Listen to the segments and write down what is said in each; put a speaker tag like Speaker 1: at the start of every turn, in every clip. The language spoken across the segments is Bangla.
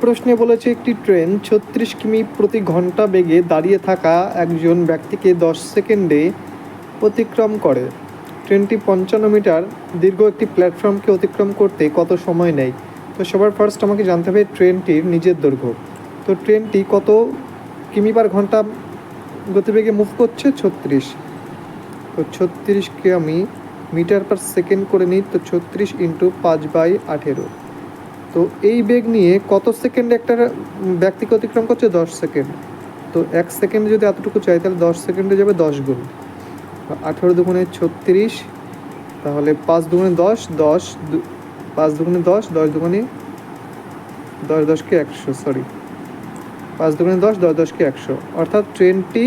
Speaker 1: প্রশ্নে বলেছে, একটি ট্রেন ছত্রিশ কিমি প্রতি ঘণ্টা বেগে দাঁড়িয়ে থাকা একজন ব্যক্তিকে দশ সেকেন্ডে অতিক্রম করে। ট্রেনটি পঞ্চান্ন মিটার, দীর্ঘ একটি প্ল্যাটফর্মকে অতিক্রম করতে কত সময় নেয়? তো সবার ফার্স্ট আমাকে জানতে হবে, ট্রেনটির নিজের দৈর্ঘ্য। তো ট্রেনটি কত কিমি পার ঘণ্টা গতিবেগে মুভ করছে? ছত্রিশ। তো ছত্রিশকে আমি মিটার পার সেকেন্ড করে নিই, তো ছত্রিশ ইন্টু পাঁচ বাই আঠেরো। তো এই বেগ নিয়ে কত সেকেন্ডে একটা ব্যক্তিকে অতিক্রম করছে? দশ সেকেন্ড তো এক সেকেন্ডে যদি এতটুকু চাই, তাহলে দশ সেকেন্ডে যাবে দশ গুণ। আঠেরো দুগুণে ছত্রিশ, তাহলে পাঁচ দুগুণে দশ দশ পাঁচ দুগুণে দশ দশ দুগুণে দশ দশকে একশো সরি পাঁচ দুগুণে দশ দশ দশকে একশো। অর্থাৎ ট্রেনটি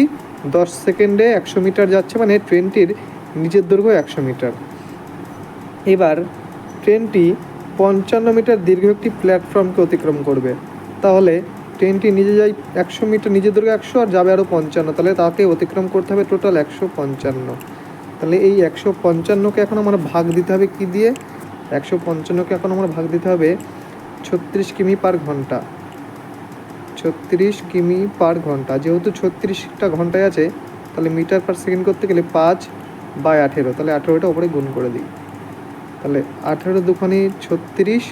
Speaker 1: দশ সেকেন্ডে একশো মিটার যাচ্ছে মানে ট্রেনটির নিজের দৈর্ঘ্য একশো মিটার। এবার ট্রেনটি পঞ্চান্ন মিটার দীর্ঘ একটি প্ল্যাটফর্মকে অতিক্রম করবে। তাহলে ট্রেনটি নিজে যাই একশো মিটার, নিজের দৈর্ঘ্য একশো আর যাবে আরও পঞ্চান্ন। তাহলে তাকে অতিক্রম করতে হবে টোটাল একশো পঞ্চান্ন। তাহলে এই একশো পঞ্চান্নকে এখন আমার ভাগ দিতে হবে কি দিয়ে? একশো পঞ্চান্নকে এখন আমার ভাগ দিতে হবে ছত্রিশ কিমি পার ঘণ্টা। ছত্রিশ কিমি পার ঘণ্টা। যেহেতু ছত্রিশটা ঘন্টায় আছে, তাহলে মিটার পার সেকেন্ড করতে গেলে পাঁচ বাই আঠেরো। তাহলে আঠেরোটা ওপরে গুণ করে দিই। তাহলে আঠেরো দুখানি ছত্রিশ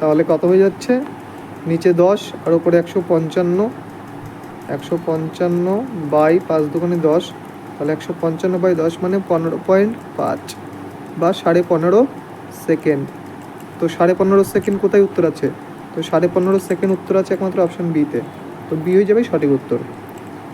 Speaker 1: তাহলে কত হয়ে যাচ্ছে? নিচে দশ, আর উপরে একশো পঞ্চান্ন। একশো পঞ্চান্ন বাই পাঁচ দুখানি দশ, তাহলে একশো পঞ্চান্ন বাই দশ মানে পনেরো পয়েন্ট পাঁচ বা সাড়ে পনেরো সেকেন্ড। তো সাড়ে পনেরো সেকেন্ড কোথায় উত্তর আছে? তো সাড়ে পনেরো সেকেন্ড উত্তর আছে একমাত্র অপশন বিতে। তো বি হয়ে যাবে সঠিক উত্তর।